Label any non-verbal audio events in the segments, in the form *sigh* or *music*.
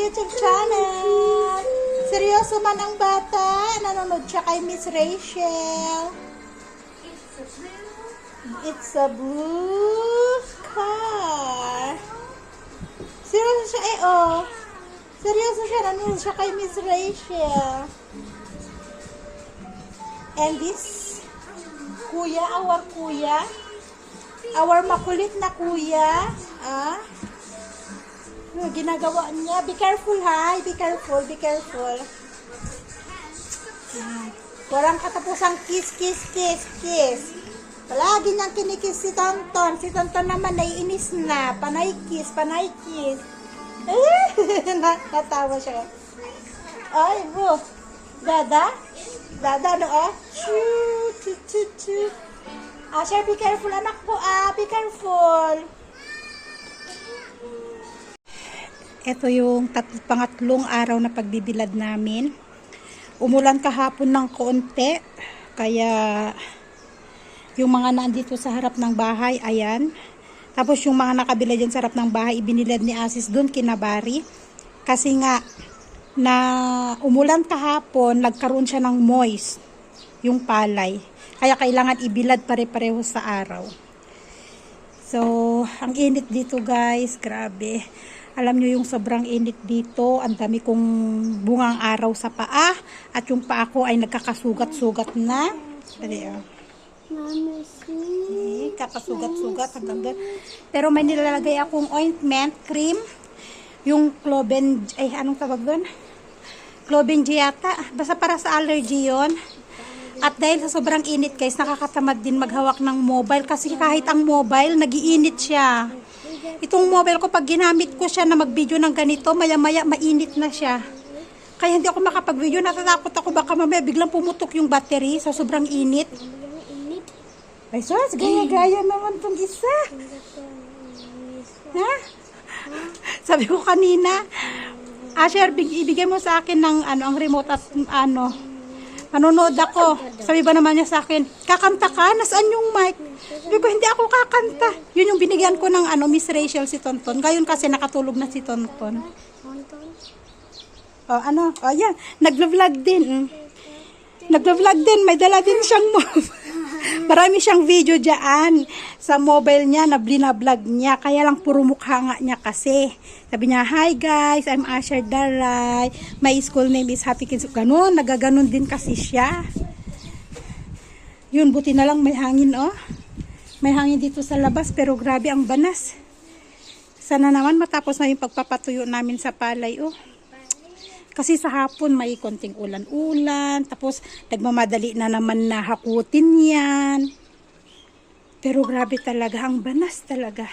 YouTube channel. Seryoso man ang bata. Nanonood siya kay Miss Rachel. It's a blue car. Seryoso siya eh, oh. Seryoso siya. Nanonood siya kay Miss Rachel. And this, kuya, our kuya. Our makulit na kuya. Ah. Ano ginagawa niya? Be careful, ha? Be careful, be careful. Hmm. Walang katapusang kiss, kiss, kiss, kiss. Palagi niyang kinikiss si Tonton. Si Tonton naman naiinis na. Panay kiss, panay kiss. Eh, *laughs* na- natawa siya. Ay, bo. Dada? Dada, no, oh? Choo, choo, choo, choo. Ah, sir, be careful, anak ko, ah. Be careful. Ito yung tat- pangatlong araw na pagbibilad namin. Umulan kahapon ng konti. Kaya yung mga nandito sa harap ng bahay, ayan. Tapos yung mga nakabila dyan sa harap ng bahay, ibinilad ni Asis doon kinabari. Kasi nga, na umulan kahapon, nagkaroon siya ng moist, yung palay. Kaya kailangan ibilad pare-pareho sa araw. So, ang init dito guys, grabe. Alam nyo yung sobrang init dito, ang dami kong bungang araw sa paa at yung paa ko ay nagkakasugat-sugat na. Dali see? Eh, kakasugat-sugat hanggang doon. Pero may nilalagay akong ointment, cream, yung Cloven, ay anong tawag doon? Cloven yata. Basta para sa allergy yon. At dahil sa sobrang init guys, nakakatamad din maghawak ng mobile kasi kahit ang mobile, nagiinit siya. Itong mobile ko, pag ginamit ko siya na mag-video ng ganito, maya-maya mainit na siya. Kaya hindi ako makapag-video, natatakot ako baka mamaya biglang pumutok yung battery sa sobrang init. Ay, sus, gaya-gaya naman tong isa. Ha? Sabi ko kanina, Asher, big, ibigay mo sa akin ng ano, ang remote at ano, manonood ako. Sabi ba naman niya sa akin, kakanta ka? Nasaan yung mic? Sabi ko, hindi ako kakanta. Yun yung binigyan ko ng ano, Miss Rachel si Tonton. Ngayon kasi nakatulog na si Tonton. Oh, ano? Oh, yan. Naglo-vlog din. Mm. Naglo-vlog din. May dala din siyang mo- *laughs* Marami siyang video dyan sa mobile niya na blinablog niya. Kaya lang puro mukha nga niya kasi. Sabi niya, Hi guys, I'm Asher Daray. My school name is Happy Kids. Ganun, nagaganon din kasi siya. Yun, buti na lang may hangin oh. May hangin dito sa labas pero grabe ang banas. Sana naman matapos na yung pagpapatuyo namin sa palay oh. Kasi sa hapon may konting ulan-ulan, tapos nagmamadali na naman na hakutin yan. Pero grabe talaga, ang banas talaga.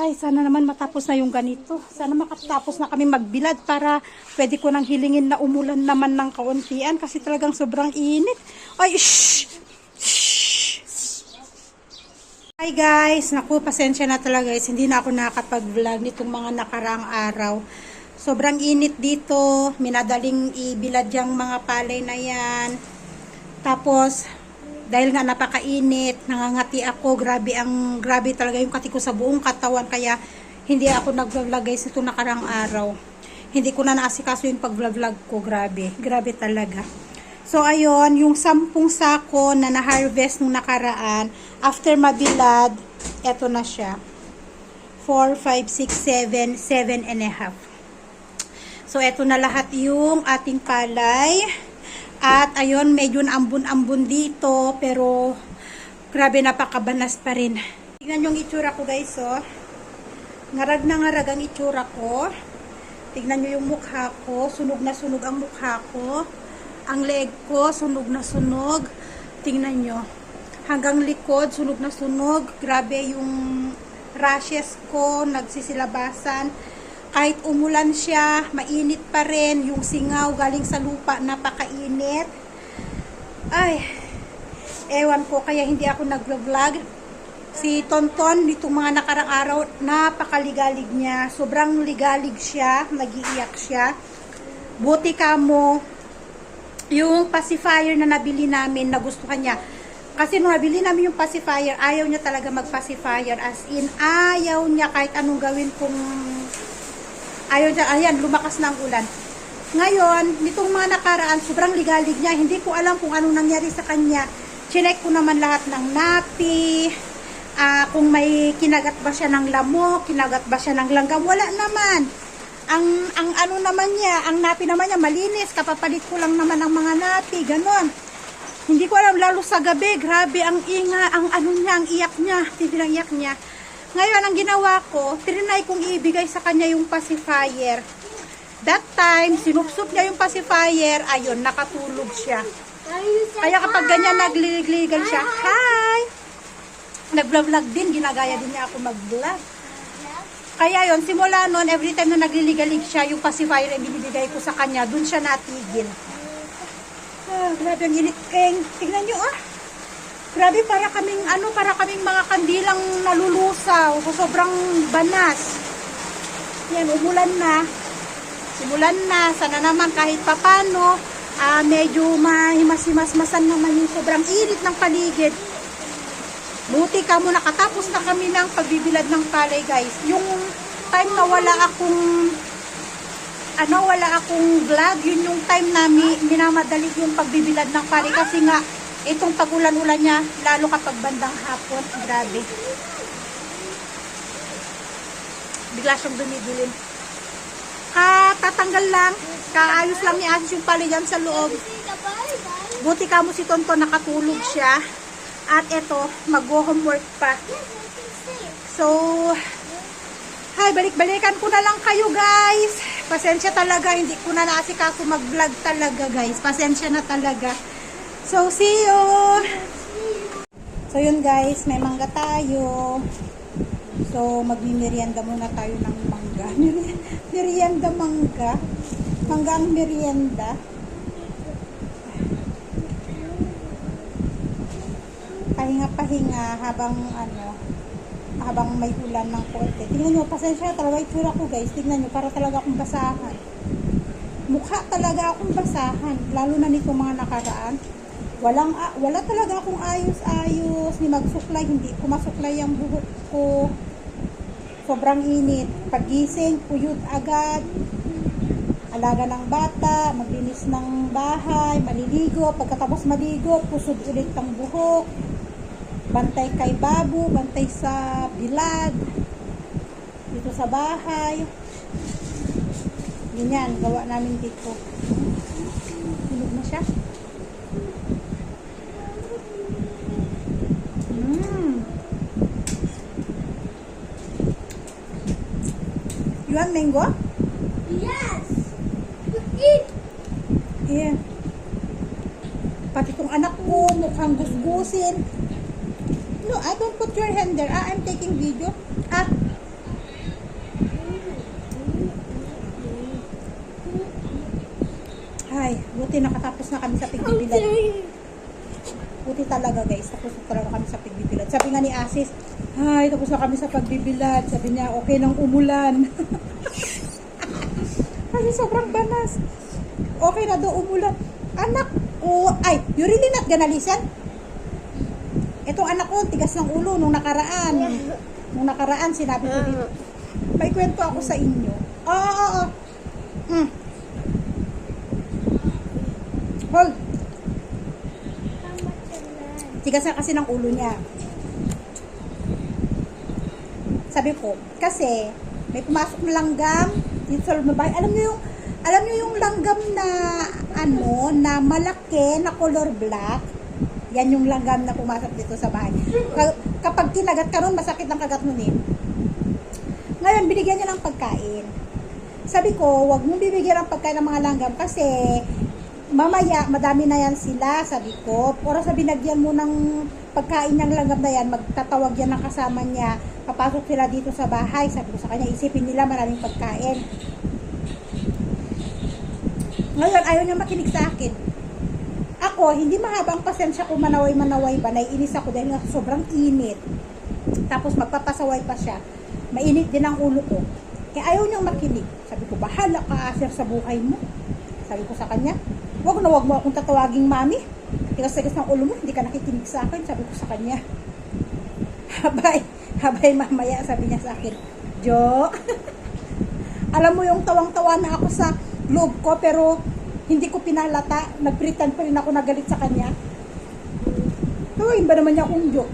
Ay, sana naman matapos na yung ganito. Sana makatapos na kami magbilad para pwede ko nang hilingin na umulan naman ng kauntian kasi talagang sobrang init. Ay, shh! Shh! Hi guys, naku, pasensya na talaga guys. Hindi na ako nakakapag-vlog nitong mga nakaraang araw. Sobrang init dito. Minadaling ibilad yung mga palay na yan. Tapos, dahil nga napakainit, nangangati ako, grabe ang grabe talaga yung kati ko sa buong katawan kaya hindi ako nag-vlog guys ito nakarang araw. Hindi ko na naasikaso yung pag-vlog ko, grabe. Grabe talaga. So ayun, yung sampung sako na na-harvest nung nakaraan, after mabilad, eto na siya. 4, 5, 6, 7, 7 and a half. So, eto na lahat yung ating palay. At, ayun, medyo ambon-ambon dito. Pero, grabe, napakabanas pa rin. Tingnan yung itsura ko, guys, oh. Ngarag na ngarag ang itsura ko. Tingnan nyo yung mukha ko. Sunog na sunog ang mukha ko. Ang leg ko, sunog na sunog. Tingnan nyo. Hanggang likod, sunog na sunog. Grabe yung rashes ko, nagsisilabasan kahit umulan siya, mainit pa rin, yung singaw galing sa lupa, napakainit. Ay, ewan ko, kaya hindi ako nag-vlog. Si Tonton, nitong mga nakarang araw, napakaligalig niya. Sobrang ligalig siya, nagiiyak siya. Buti ka mo, yung pacifier na nabili namin, nagustuhan niya. Kasi nung nabili namin yung pacifier, ayaw niya talaga mag-pacifier. As in, ayaw niya kahit anong gawin kung Ayaw dyan, ayan, lumakas na ang ulan. Ngayon, nitong mga nakaraan, sobrang ligalig niya. Hindi ko alam kung anong nangyari sa kanya. Chinek ko naman lahat ng napi, ah, kung may kinagat ba siya ng lamok, kinagat ba siya ng langgam. Wala naman. Ang, ang ano naman niya, ang napi naman niya malinis. Kapapalit ko lang naman ang mga napi, ganon. Hindi ko alam, lalo sa gabi, grabe ang inga, ang ano niya, ang iyak niya, tibilang iyak niya. Ngayon, ang ginawa ko, trinay kong ibigay sa kanya yung pacifier. That time, sinupsup niya yung pacifier, ayun, nakatulog siya. Kaya kapag ganyan nagliligal siya, hi! Nag-vlog din, ginagaya din niya ako mag-vlog. Kaya yon simula noon, every time na nagliligalig siya, yung pacifier na binibigay ko sa kanya, dun siya natigil. Ah, grabe ang init. Eh, tignan nyo ah. Grabe para kaming ano, para kaming mga kandilang nalulusaw. So, sobrang banas. Yan, umulan na. Simulan na. Sana naman kahit papano, ah, medyo mahimas-himas-masan naman yung sobrang init ng paligid. Buti ka mo nakatapos na kami ng pagbibilad ng palay guys. Yung time na wala akong ano, wala akong vlog. Yun yung time na mi, minamadali yung pagbibilad ng pari. Kasi nga, itong pagulan-ulan niya, lalo kapag bandang hapon. Grabe. Bigla siyang dumidilim. Katatanggal lang. Kaayos lang ni Asis yung pali dyan sa loob. Buti ka mo si Tonto nakatulog siya. At eto, mag-homework pa. So, Hi, balik-balikan ko na lang kayo guys. Pasensya talaga, hindi ko na naasikaso mag-vlog talaga guys. Pasensya na talaga. So, see you! So, yun guys, may mangga tayo. So, magmimerienda muna tayo ng mangga. Meri- *laughs* merienda mangga. Mangga ang merienda. Pahinga-pahinga habang ano, habang may ulan ng konti. Tingnan nyo, pasensya talaga itsura ko guys. Tingnan nyo, para talaga akong basahan. Mukha talaga akong basahan. Lalo na nito mga nakaraan. Walang, wala talaga akong ayos-ayos. Ni magsuklay, hindi ko masuklay ang buhok ko. Sobrang init. Pagising, puyod agad. Alaga ng bata, maglinis ng bahay, maliligo. Pagkatapos maligo, pusod ulit ang buhok bantay kay Babu, bantay sa bilad, dito sa bahay. Ganyan, gawa namin dito. Tulog na siya. You want mango? Yes! Eat! Yeah. Pati tong anak ko, mukhang gusgusin. No, I don't put your hand there. Ah, I'm taking video. Ah. Ay, buti nakatapos na kami sa pigbibilad. Buti talaga guys, tapos na talaga kami sa pagbibilad. Sabi nga ni Asis, ay, tapos na kami sa pagbibilad. Sabi niya, okay nang umulan. *laughs* Kasi sobrang banas. Okay na daw umulan. Anak, oh, ay, you really not gonna listen? Itong anak ko, tigas ng ulo nung nakaraan. Nung nakaraan, sinabi ko dito. May kwento ako sa inyo. Oo, oo, oo. Mm. Hold. Tigas na kasi ng ulo niya. Sabi ko, kasi may pumasok na langgam ng bahay. Alam niyo yung alam niyo yung langgam na ano, na malaki na color black. Yan yung langgam na pumasok dito sa bahay. Ka- kapag kinagat ka nun, masakit ang kagat nun eh. Ngayon, binigyan niya ng pagkain. Sabi ko, wag mong bibigyan ng pagkain ng mga langgam kasi mamaya, madami na yan sila, sabi ko. Oras sa binagyan mo ng pagkain ng langgam na yan, magtatawag yan ng kasama niya. Papasok sila dito sa bahay. Sabi ko sa kanya, isipin nila maraming pagkain. Ngayon, ayaw niya makinig sa akin. Ako, hindi mahaba ang pasensya ko manaway-manaway ba, naiinis ako dahil sobrang init. Tapos magpapasaway pa siya. Mainit din ang ulo ko. Kaya ayaw niyang makinig. Sabi ko, bahala ka, Aser, sa buhay mo. Sabi ko sa kanya, wag na wag mo akong tatawaging mami. Tigas-tigas ng ulo mo, hindi ka nakikinig sa akin. Sabi ko sa kanya, *laughs* habay, habay mamaya, sabi niya sa akin, Jo, *laughs* Alam mo yung tawang-tawa na ako sa loob ko pero hindi ko pinalata. Nag-pretend pa rin ako nagalit sa kanya. Tawagin ba naman niya akong joke?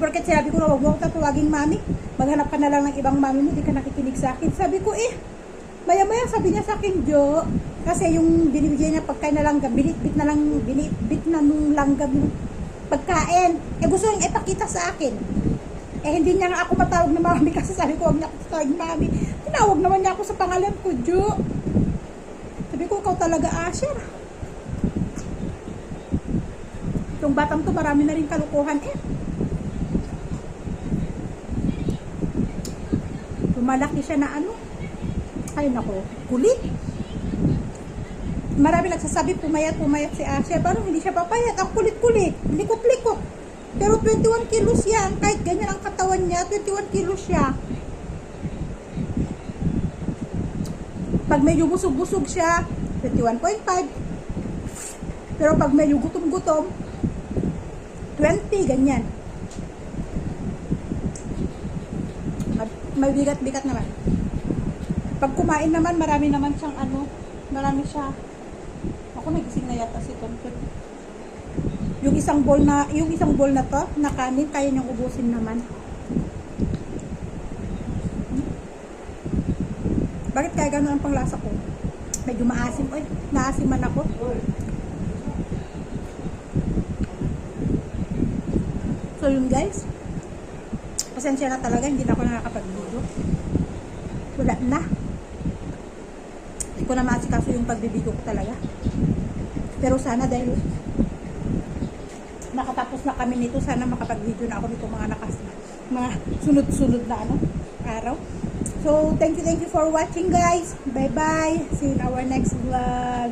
Bakit sinabi ko na huwag mo tatawagin mami? Maghanap ka na lang ng ibang mami mo, di ka nakikinig sa akin. Sabi ko eh, maya-maya sabi niya sa akin, Jo, kasi yung binibigyan niya pagkain na langgam, binitbit na lang, binitbit na nung langgam yung pagkain. Eh gusto niyang ipakita sa akin. Eh hindi niya nga ako matawag na mami *laughs* kasi sabi ko huwag niya ako tatawag mami. Tinawag naman niya ako sa pangalan ko, Jo. Sabi ko, ikaw talaga Asher. Itong batang to, marami na rin kalukuhan eh. Lumalaki siya na ano. Ay nako, kulit. Marami nagsasabi pumayat, pumayat si Asher. Parang hindi siya papayat. Ang kulit-kulit. Likot-likot. Pero 21 kilos yan. Kahit ganyan ang katawan niya, 21 kilos siya. Pag medyo busog-busog siya, 21.5. Pero pag medyo gutom-gutom, 20, ganyan. May bigat-bigat naman. Pag kumain naman, marami naman siyang ano, marami siya. Ako nagising na yata si Tonton. Yung isang bowl na, yung isang bowl na to, na kanin, kaya niyang ubusin naman. Bakit kaya gano'n ang panglasa ko? Medyo maasim. Oy, naasiman ako. So yun guys. Pasensya na talaga, hindi na ako nakakapag-video. Wala na. Ko na maasikaso yung pagbibideo ko talaga. Pero sana dahil nakatapos na kami nito, sana makapag-video na ako nito mga nakas mga sunod-sunod na ano, araw. So, thank you, thank you for watching guys. Bye-bye. See you in our next vlog.